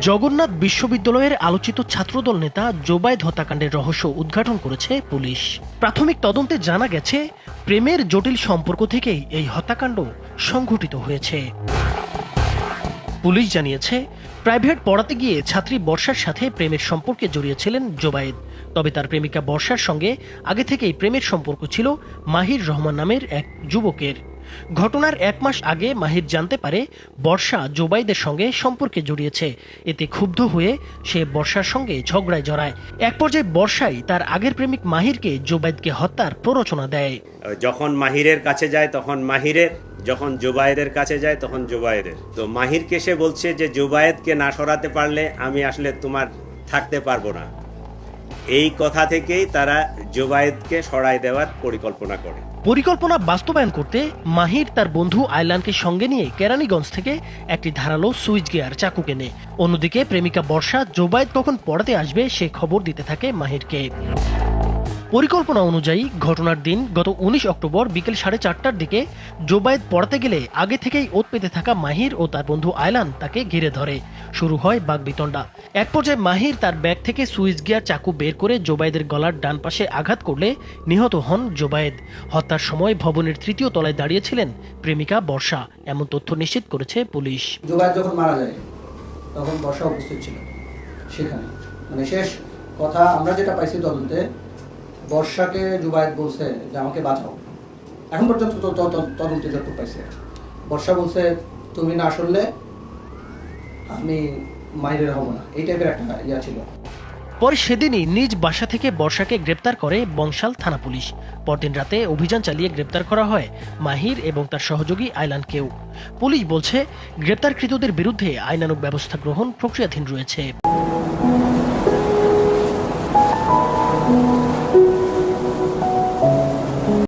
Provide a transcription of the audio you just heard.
জগন্নাথ বিশ্ববিদ্যালয়ের আলোচিত ছাত্রদল নেতা জোবায়েদ হত্যাকাণ্ডের রহস্য উদ্ঘাটন করেছে পুলিশ। প্রাথমিক তদন্তে জানা গেছে, প্রেমের জটিল সম্পর্ক থেকেই এই হত্যাকাণ্ড সংঘটিত হয়েছে। পুলিশ জানিয়েছে, প্রাইভেট পড়াতে গিয়ে ছাত্রী বর্ষার সাথে প্রেমের সম্পর্কে জড়িয়েছিলেন জোবায়েদ তবে তার প্রেমিকা বর্ষার সঙ্গে আগে থেকেই প্রেমের সম্পর্ক ছিল মাহির রহমান নামের এক যুবকের। ঘটনার এক মাস আগে মাহির জানতে পারে, বর্ষা জোবাইদের সঙ্গে সম্পর্কে জড়িয়েছে। এতে ক্ষুব্ধ হয়ে সে বর্ষার সঙ্গে ঝগড়ায় জড়ায়। এক পর্যায়ে বর্ষাই তার আগের প্রেমিক মাহিরকে জোবাইদকে হত্যার প্ররোচনা দেয়। যখন মাহিরের কাছে যায়, তখন মাহিরের যখন জুবায়েদের কাছে যায়, তখন জুবায়েদের তো মাহিরকে সে বলছে যে জুবায়েদকে না সরাতে পারলে আমি আসলে তোমার থাকতে পারব না। এই কথা থেকেই তারা জোবায়েদকে সরায় দেওয়ার পরিকল্পনা করে। পরিকল্পনা বাস্তবায়ন করতে মাহির তার বন্ধু আয়লানকে সঙ্গে নিয়ে কেরানীগঞ্জ থেকে একটি ধারালো সুইচ গিয়ার চাকু কেনে অন্যদিকে প্রেমিকা বর্ষা জোবায়েদ কখন পড়াতে আসবে সে খবর দিতে থাকে মাহিরকে। পরিকল্পনা অনুযায়ী ঘটনার দিন গত উনিশ অক্টোবর বিকেল সাড়ে চারটার দিকে জোবায়েদ পড়াতে গেলে আগে থেকেই ওত পেতে থাকা মাহির ও তার বন্ধু আয়লান তাকে ঘিরে ধরে। শুরু হয় বাগবিতণ্ডা। এক পর্যায়ে মাহির তার ব্যাগ থেকে সুইচ গিয়ার চাকু বের করে জোবায়েদের গলার ডান পাশে আঘাত করলে নিহত হন জোবায়েদ। হত্যার সময় ভবনের তৃতীয় তলায় দাঁড়িয়েছিলেন প্রেমিকা বর্ষা। এমন তথ্য নিশ্চিত করেছে পুলিশ। যখন মারা যায়, তখন বর্ষা উপস্থিত ছিল সেখানে। মানে শেষ কথা আমরা যেটা পাইছি তদন্তে বর্ষাকে জুবাইদ বলছে যে আমাকে বাঁচাও। এখন পর্যন্ত তদন্তে যত পাইছে। বর্ষা বলছে, তুমি না শুনলে আমি মাইরের হব না। এই টাইপের একটা ইয়া ছিল। পরে সেদিনই নিজ বাসা থেকে বর্ষাকে গ্রেপ্তার করে বংশাল থানা পুলিশ। পরদিন রাতে অভিযান চালিয়ে গ্রেপ্তার করা হয় মাহির এবং তার সহযোগী আইলানকেও। পুলিশ বলছে, গ্রেপ্তারকৃতদের বিরুদ্ধে আইনানুগ ব্যবস্থা গ্রহণ প্রক্রিয়াধীন রয়েছে।